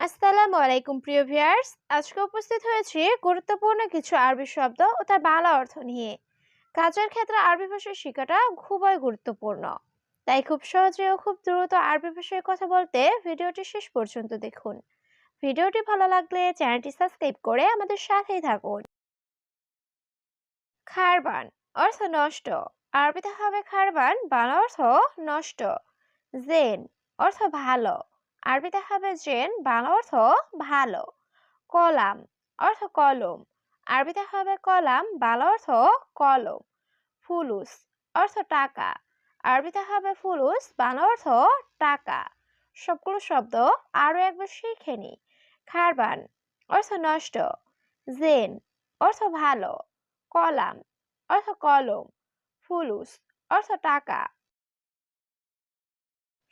আসসালামু আলাইকুম, প্রিয় ভিউয়ার্স। আজকে উপস্থিত হয়েছি গুরুত্বপূর্ণ কিছু আরবি শব্দ ও তার বাংলা অর্থ নিয়ে। কাজের ক্ষেত্রে আরবি ভাষা শেখাটা খুবই গুরুত্বপূর্ণ। তাই খুব সহজে ও খুব দ্রুত আরবি ভাষায় কথা বলতে ভিডিওটি শেষ পর্যন্ত দেখুন। ভিডিওটি ভালো লাগলে চ্যানেলটি সাবস্ক্রাইব করে আমাদের সাথেই থাকুন। খারবান, অর্থ নষ্ট। আরবিতে হবে খারবান, বাংলা অর্থ নষ্ট। জেন, অর্থ ভালো। আরবিতে হবে জেন, বাংলা অর্থ ভালো। কলাম, অর্থ কলম। আরবিতে হবে কলাম, বাংলা অর্থ কলম। ফুলুস, অর্থ টাকা। আরবিতে হবে ফুলুস, বাংলা অর্থ টাকা। সবগুলো শব্দ আরও একবার শিখে নি। খারবান, অর্থ নষ্ট। জেন, অর্থ ভালো। কলাম, অর্থ কলম। ফুলুস, অর্থ টাকা।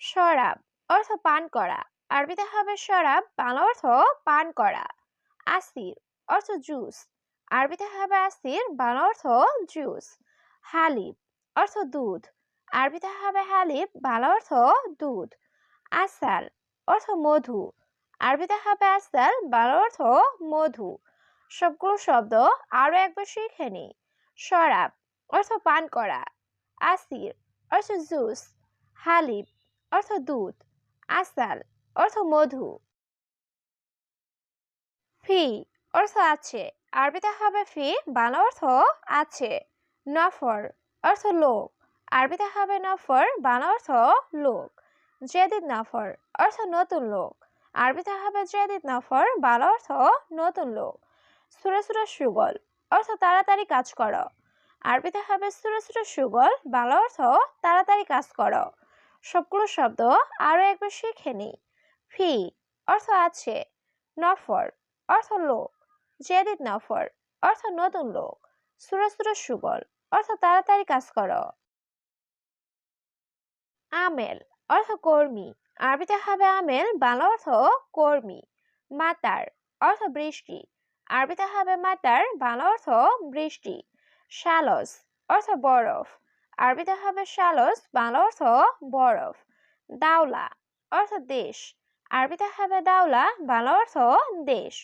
শরাব অর্থ পান করা। আরবিতে হবে শরাব, বাংলা অর্থ পান করা। আসির অর্থ জুস আরবিতে হবে আসির বাংলা অর্থ জুস হালিব অর্থ দুধ। আরবিতে হবে হালিব বাংলা অর্থ দুধ। আসাল অর্থ মধু। আরবিতে হবে আসাল বাংলা অর্থ মধু। সবগুলো শব্দ আরও একবার শিখে নি শরাব, অর্থ পান করা। আসির অর্থ জুস হালিব অর্থ দুধ। আসাল অর্থ মধু। ফি, অর্থ আছে। আরবিতে হবে ফি, বাংলা অর্থ আছে। নফর, অর্থ লোক। আরবিতে হবে নফর, বাংলা অর্থ লোক। জেদিদ নফর, অর্থ নতুন লোক। আরবিতে হবে জেদিদ নফর, বাংলা অর্থ নতুন লোক। সুরে সুরে সুগল, অর্থ তাড়াতাড়ি কাজ করো। আরবিতে হবে সুরে সুরে সুগল, বাংলা অর্থ তাড়াতাড়ি কাজ করো। সবগুলো শব্দ আরও একবার শিখে নি ফি অর্থ আছে নফর, অর্থ লোক। জেদিদ নফর, অর্থ নতুন লোক। সুরে সুরে সুগল অর্থ তাড়াতাড়ি কাজ করো। আমেল, অর্থ কর্মী। আরবিতে হবে আমেল, বাংলা অর্থ কর্মী। মাতার, অর্থ বৃষ্টি। আরবিতে হবে মাতার, বাংলা অর্থ বৃষ্টি। শালস অর্থ বরফ। আরবিতে হবে শালস বাংলা অর্থ বরফ। দাওলা অর্থ দেশ। আরবিতে হবে দাওলা, বাংলা অর্থ দেশ।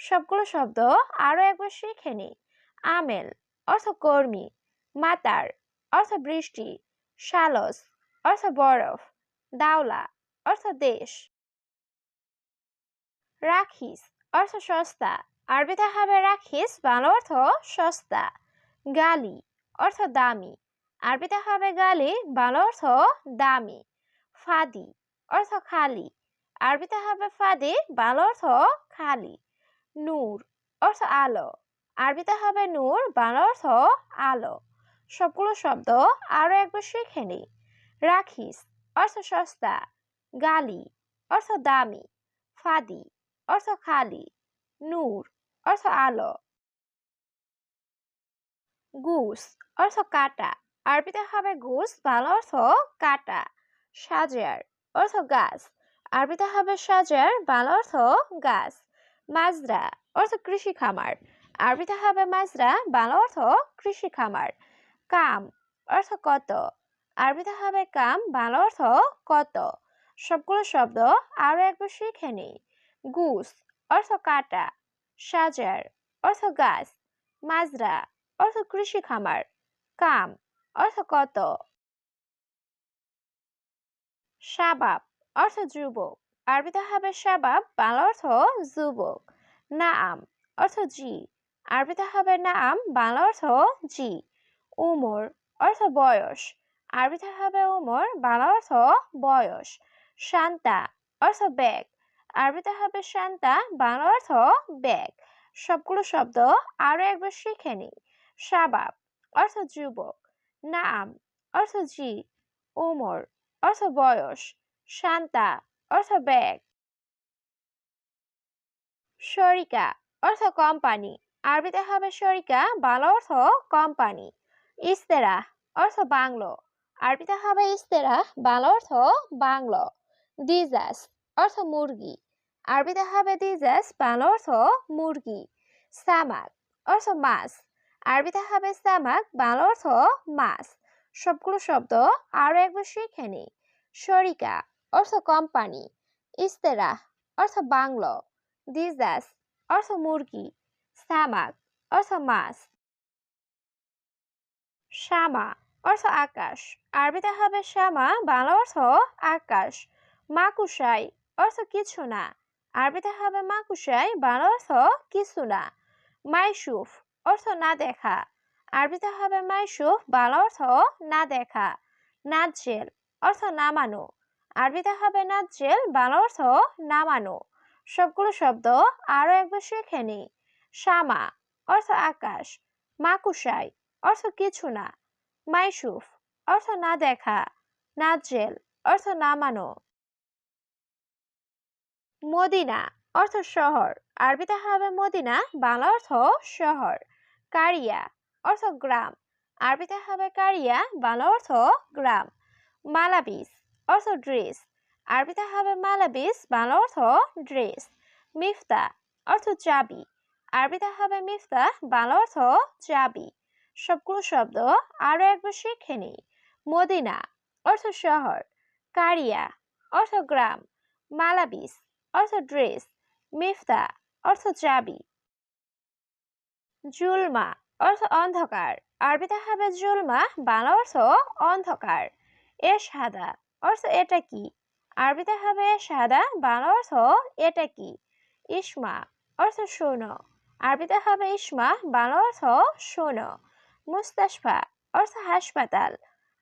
সবগুলো শব্দ আরও একবার শিখে নি আমেল অর্থ কর্মী। মাতার অর্থ বৃষ্টি। শালস অর্থ বরফ। দাওলা অর্থ দেশ। রাখিস অর্থ সস্তা। আরবিতে হবে রাখিস, বাংলা অর্থ সস্তা। গালি অর্থ দামি। আরবিতে হবে গালি, বাংলা অর্থ দামি, ফাদি অর্থ খালি, আরবিতে হবে ফাদি, বাংলা অর্থ খালি, নূর অর্থ আলো, আরবিতে হবে নূর, বাংলা অর্থ আলো। সবগুলো শব্দ আরও একবার শিখে নি। রাখিস অর্থ সস্তা, গালি অর্থ দামি, ফাদি অর্থ খালি, নূর অর্থ আলো। গুস অর্থ কাটা আরবিতে হবে গুস, বাংলা অর্থ কাটা সাজার অর্থ গাছ। আরবিতে হবে সাজার বাংলা অর্থ গাছ। মাজরা অর্থ কৃষি খামার। আরবিতে হবে মাজরা, বাংলা অর্থ কৃষি খামার। কাম অর্থ কত? আরবিতে হবে কাম, বাংলা অর্থ কত? সবগুলো শব্দ আরও একবার শিখে নিই। গুস অর্থ কাটা সাজার অর্থ গাছ। মাজরা অর্থ কৃষি খামার। কাম অর্থ কত? শাবাব অর্থ যুবক আরবিতে হবে শাবাব বাংলা অর্থ যুবক। নাম অর্থ জি। আরবিতে হবে নাম বাংলা অর্থ জি। উমর, অর্থ বয়স। আরবিতে হবে উমর, বাংলা অর্থ বয়স। শান্তা, অর্থ ব্যাগ। আরবিতে হবে শান্তা, বাংলা অর্থ ব্যাগ। সবগুলো শব্দ আরও একবার শিখে নিই। শাবাব অর্থ যুবক। নাম, অর্থ জি, উমর, অর্থ বয়স শান্তা অর্থ ব্যাগ। শরিকা অর্থ কোম্পানি, আরবিতে হবে শরিকা বাংলা অর্থ কোম্পানি। ইস্তেরা, অর্থ বাংলো, আরবিতে হবে ইস্তেরা, বাংলা অর্থ বাংলো। দিজাস অর্থ মুরগি, আরবিতে হবে দিজাস বাংলা অর্থ মুরগি। সামাক অর্থ মাছ আরবিতে হবে সামাক, বাংলা অর্থ মাছ। সবগুলো শব্দ আরও একবার শিখে নি। শরিকা, অর্থ কোম্পানি। ইস্তেরা অর্থ বাংলো। দিজাস, অর্থ মুরগি। সামাক, অর্থ মাছ। শ্যামা অর্থ আকাশ। আরবিতে হবে শ্যামা বাংলা অর্থ আকাশ। মাকুশাই, অর্থ কিছু না। আরবিতে হবে মাকুশাই, বাংলা অর্থ কিছু না। মাইসুফ অর্থ না দেখা। আরবিতে হবে মাইসুফ বাংলা অর্থ না দেখা। নাজেল অর্থ নামানো আরবিতে হবে নাজেল বাংলা অর্থ নামানো সবগুলো শব্দ আরও একবার শিখে নি শামা, অর্থ আকাশ। মাকুশাই অর্থ কিছু না। মাইসুফ, অর্থ না দেখা। নাজেল অর্থ না মানো। মদিনা, অর্থ শহর। আরবিতে হবে মদিনা, বাংলা অর্থ শহর। কারিয়া, অর্থ গ্রাম। আরবিতে হবে কারিয়া, বাংলা অর্থ গ্রাম। মালাবিস, অর্থ ড্রেস। আরবিতে হবে মালাবিস, বাংলা অর্থ ড্রেস। মিফতা, অর্থ চাবি। আরবিতে হবে মিফতা, বাংলা অর্থ চাবি। সবগুলো শব্দ আরও একবার শিখে নিই। মদিনা, অর্থ শহর। কারিয়া, অর্থ গ্রাম। মালাবিস, অর্থ ড্রেস। মিফতা, অর্থ চাবি। জুলমা অর্থ অন্ধকার। আরবিতে হবে জুলমা, বাংলা অর্থ অন্ধকার। এ সাদা, অর্থ এটা কি? আরবিতে হবে সাদা, বাংলা অর্থ এটা কি? ইসমা, অর্থ শোনো আরবিতে হবে ইসমা, বাংলা অর্থ শোনো মুস্তাশফা, অর্থ হাসপাতাল।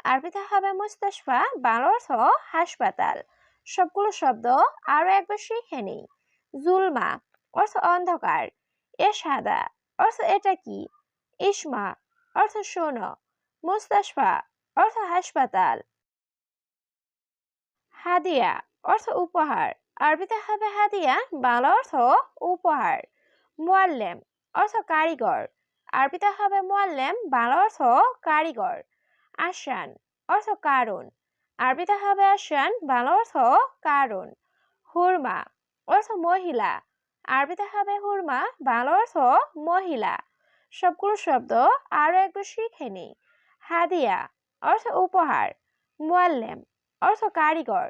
আরবিতে হবে মুস্তাশফা, বাংলা অর্থ হাসপাতাল। সবগুলো শব্দ আরও একবার শিখে নিই। জুলমা, অর্থ অন্ধকার। এ সাদা অর্থ এটা কি? ইসমা, অর্থ শোনো মুস্তাশফা, অর্থ হাসপাতাল। হাদিয়া, অর্থ উপহার। আরবিতে হবে হাদিয়া, বাংলা অর্থ উপহার। মোয়াল্লেম, অর্থ কারিগর। আরবিতে হবে মোয়াল্লেম, বাংলা অর্থ কারিগর। আসান অর্থ কারণ আরবিতে হবে আসান বাংলা অর্থ কারণ হুরমা, অর্থ মহিলা। আরবিতে হবে হুরমা, বাংলা অর্থ মহিলা। সবগুলো শব্দ আরও একবার শিখে নিই। হাদিয়া, অর্থ উপহার। মোয়াল্লেম, অর্থ কারিগর।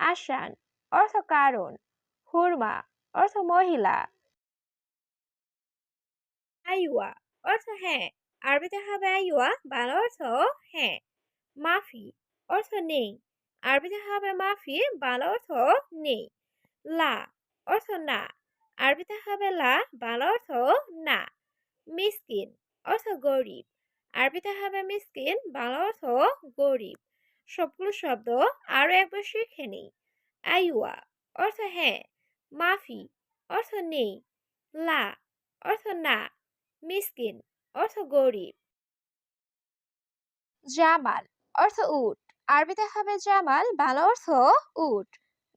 আসান, অর্থ কারণ। হুরমা, অর্থ মহিলা। আইওয়া অর্থ হ্যাঁ। আরবিতে হবে আইওয়া বাংলা অর্থ হ্যাঁ। মাফি, অর্থ নেই। আরবিতে হবে মাফি, বাংলা অর্থ নেই। লা, অর্থ না। আরবিতে হবে লা, বাংলা অর্থ না, মিসকিন অর্থ গরিব। আরবিতে হবে মিসকিন, বাংলা অর্থ গরিব। সবগুলো শব্দ আরও একবার শিখে নিই। আইওয়া অর্থ হ্যাঁ মাফি অর্থ নেই, লা অর্থ না, মিসকিন অর্থ গরিব। জামাল অর্থ উট, আরবিতে হবে জামাল, বাংলা অর্থ উট,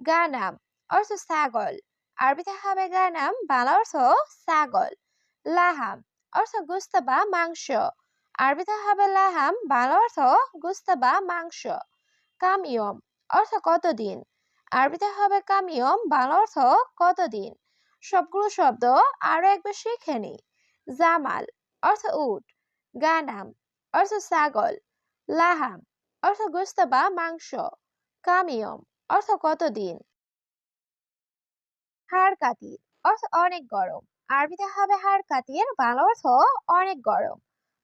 গানাম অর্থ ছাগল। আরবিতে হবে গানাম বাংলা অর্থ ছাগল, লাহাম, অর্থ গুস্ত বা মাংস। আরবিতে হবে লাহাম, বাংলা অর্থ গুস্ত বা মাংস। কামিয়ম, অর্থ কতদিন? আরবিতে হবে কামিয়ম, বাংলা অর্থ কতদিন? সবগুলো শব্দ আরও একবার শিখে নি জামাল, অর্থ উট। গানাম, অর্থ ছাগল। লাহাম, অর্থ গোস্ত বা মাংস। কামিয়ম, অর্থ কতদিন? হাড় কাতির অর্থ অনেক গরম। আরবিতে হবে হাড় কাতির বাংলা অর্থ অনেক গরম।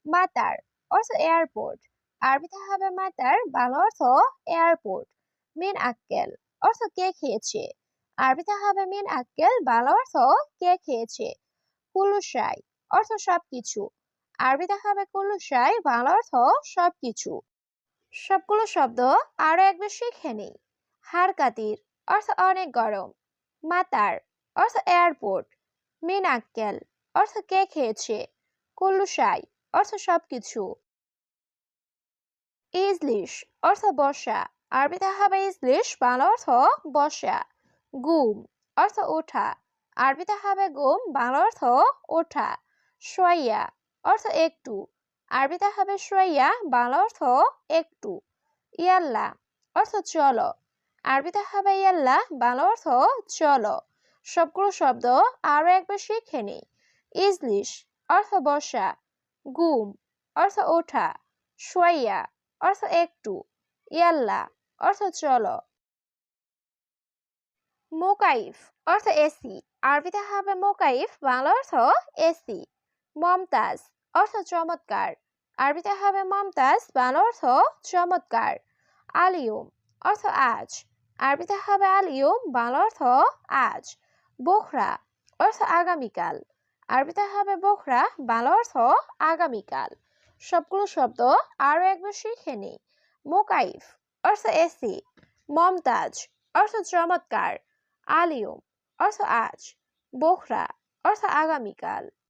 মাতার অর্থ এয়ারপোর্ট আরবিতে হবে মাতার, বাংলা অর্থ এয়ারপোর্ট মিন আক্কেল অর্থ কে খেয়েছে। আরবিতে হবে মিন আক্কেল, বাংলা অর্থ কে খেয়েছে। কুলুসাই অর্থ সবকিছু। আরবিতে হবে কুলুসাই বাংলা অর্থ সবকিছু। সবগুলো শব্দ আরও একবার শিখে নেই। হারকাতির অর্থ অনেক গরম। মাতার অর্থ এয়ারপোর্ট মিন আক্কেল অর্থ কে খেয়েছে কুল্লুসাই অর্থ সবকিছু। ইজলিশ অর্থ বসা আরবিতে হবে ইজলিশ, বাংলা অর্থ বসা গুম, অর্থ ওঠা আরবিতে হবে গুম, বাংলা অর্থ ওঠা সোয়াইয়া অর্থ একটু আরবিতে হবে সোয়াইয়া বাংলা অর্থ একটু, ইয়াল্লা, অর্থ চলো আরবিতে হবে ইয়াল্লা বাংলা অর্থ চলো। সবগুলো শব্দ আরও একবার শিখে নিই। ইজলিশ, অর্থ বসা গুম, অর্থ ওঠা। সোয়াইয়া, অর্থ একটু। ইয়াল্লা, অর্থ চলো। মোকাইফ, অর্থ এসি। আরবিতে হবে মোকাইফ, বাংলা অর্থ এসি। মমতাজ, অর্থ চমৎকার। আরবিতে হবে মমতাজ, বাংলা অর্থ চমৎকার। আলিয়ুম, অর্থ আজ। আরবিতে হবে আলিয়ুম বাংলা অর্থ আজ, বোখরা, অর্থ আগামীকাল। আরবিতে হবে বোখরা, বাংলা অর্থ আগামীকাল। সবগুলো শব্দ আরও একবার শিখে নিই। মোকাইফ, অর্থ এসি। মমতাজ, অর্থ চমৎকার। আলিয়ুম অর্থ আজ। বোখরা, অর্থ আগামীকাল।